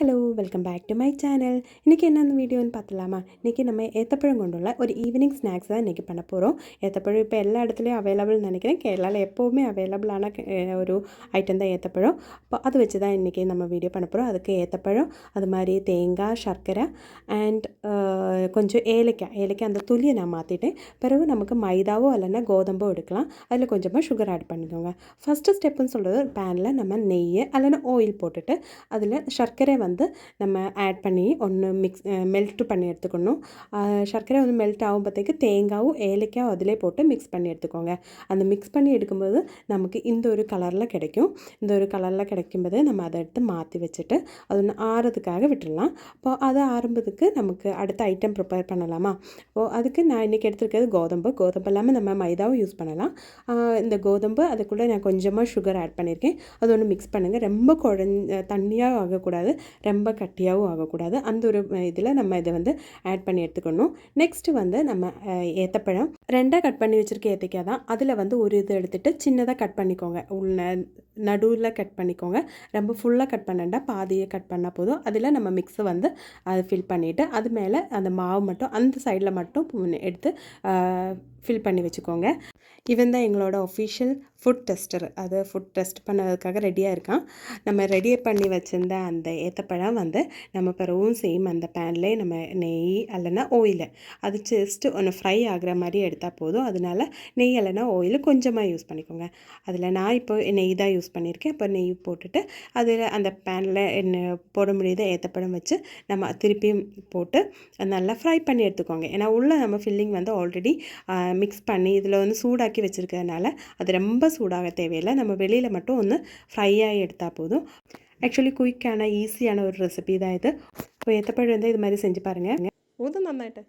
Hello welcome back to my channel. இன்றைக்கி என்னென்ன வீடியோன்னு பார்த்துலாமா இன்றைக்கி நம்ம ஏத்தப்பழம் கொண்டுள்ள ஒரு ஈவினிங் ஸ்நாக்ஸ் தான் இன்றைக்கி பண்ண போகிறோம் ஏத்தப்பழம் இப்போ எல்லா இடத்துலையும் அவைலபிள்னு நினைக்கிறேன். கேரளாவில் எப்போவுமே அவைலபிளான ஒரு ஐட்டம் தான் ஏத்தப்பழம். அப்போ அது வச்சு தான் இன்றைக்கி நம்ம வீடியோ பண்ண போகிறோம் அதுக்கு ஏத்தப்பழம் அது மாதிரி தேங்காய் சர்க்கரை அண்ட் கொஞ்சம் ஏலக்காய். ஏலக்காய் அந்த துளியை நான் மாற்றிட்டேன் பிறகு நமக்கு மைதாவோ இல்லைன்னா கோதம்போ எடுக்கலாம். அதில் கொஞ்சமாக சுகர் ஆட் பண்ணிக்கோங்க. ஃபஸ்ட்டு ஸ்டெப்புன்னு சொல்கிறது பேனில் நம்ம நெய் அல்லைன்னா ஆயில் போட்டுட்டு அதில் சர்க்கரை வந்து வந்து நம்ம ஆட் பண்ணி ஒன்று மிக்ஸ் மெல்ட் பண்ணி எடுத்துக்கணும். சர்க்கரை வந்து மெல்ட் ஆகும்போதேக்கு தேங்காயும் ஏலக்காயும் அதிலே போட்டு மிக்ஸ் பண்ணி எடுத்துக்கோங்க. அந்த மிக்ஸ் பண்ணி எடுக்கும்போது நமக்கு இந்த ஒரு கலரில் கிடைக்கும். இந்த ஒரு கலரில் கிடைக்கும்போது நம்ம அதை எடுத்து மாற்றி வச்சுட்டு அது ஒன்று ஆறுறதுக்காக விட்டுடலாம். இப்போ அது ஆரம்பத்துக்கு நமக்கு அடுத்த ஐட்டம் ப்ரிப்பேர் பண்ணலாமா? இப்போ அதுக்கு நான் இன்றைக்கி எடுத்துருக்கிறது கோதம்பு. கோதம்பு இல்லாமல் நம்ம மைதாவும் யூஸ் பண்ணலாம். இந்த கோதம்பு அதுக்குள்ளே நான் கொஞ்சமாக சுகர் ஆட் பண்ணியிருக்கேன். அது ஒன்று மிக்ஸ் பண்ணுங்கள் ரொம்ப குழஞ்ச தண்ணியாக ஆகக்கூடாது. ரொம்ப கட்டியாகவும் ஆகக்கூடாது. அந்த ஒரு இதில் நம்ம இதை வந்து ஆட் பண்ணி எடுத்துக்கணும். நெக்ஸ்ட்டு வந்து நம்ம ஏத்தப்பழம். ரெண்டாக கட் பண்ணி வச்சுருக்க ஏற்றிக்காய் தான். அதில் வந்து ஒரு இது எடுத்துகிட்டு சின்னதாக கட் பண்ணிக்கோங்க. உள்ள நடுவில் கட் பண்ணிக்கோங்க. ரொம்ப ஃபுல்லாக கட் பண்ணண்டா பாதியை கட் பண்ணால் போதும். அதில் நம்ம மிக்ஸை வந்து அதை ஃபில் பண்ணிவிட்டு அது மேலே அந்த மாவு மட்டும் அந்த சைடில் மட்டும் எடுத்து ஃபில் பண்ணி வச்சுக்கோங்க. இவன் தான் எங்களோட ஒஃபிஷியல் ஃபுட் டெஸ்டர் அது ஃபுட் டெஸ்ட் பண்ணதுக்காக ரெடியாக இருக்கான். நம்ம ரெடி பண்ணி வச்சுருந்த அந்த ஏத்தப்பழம் வந்து நம்ம பிறவும் சேம் அந்த பேன்லேயே நம்ம நெய் அல்லைனா ஆயில் அது ஜஸ்ட்டு ஒன்று ஃப்ரை ஆகுற மாதிரி எடுத்தால் போதும். அதனால நெய் இல்லைன்னா ஆயில் கொஞ்சமாக யூஸ் பண்ணிக்கோங்க. அதில் நான் இப்போ நெய் தான் யூஸ் பண்ணியிருக்கேன் இப்போ நெய் போட்டுட்டு அதில் அந்த பேனில் என்ன போட முடியாத ஏத்தப்பழம் வச்சு நம்ம திருப்பியும் போட்டு நல்லா ஃப்ரை பண்ணி எடுத்துக்கோங்க. ஏன்னா உள்ளே நம்ம ஃபில்லிங் வந்து ஆல்ரெடி மிக்ஸ் பண்ணி இதில் வந்து சூடாக்கி வச்சுருக்கிறதுனால அது ரொம்ப சூடாக தேவையில்லை நம்ம வெளியில் மட்டும் ஒன்று ஃப்ரை ஆகி எடுத்தால் போதும் ஆக்சுவலி குயிக்கான ஈஸியான ஒரு ரெசிபி தான் இது இப்போ ஏத்தப்பழம் வந்து இது மாதிரி செஞ்சு பாருங்கள் ഊതും നന്നായിട്ട്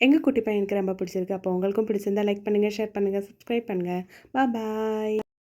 எங்கள் குட்டி பையனுக்கு ரொம்ப பிடிச்சிருக்கு அப்போ உங்களுக்கும் பிடிச்சிருந்தா லைக் பண்ணுங்கள் ஷேர் பண்ணுங்கள் சப்ஸ்கிரைப் பண்ணுங்கள் பாய்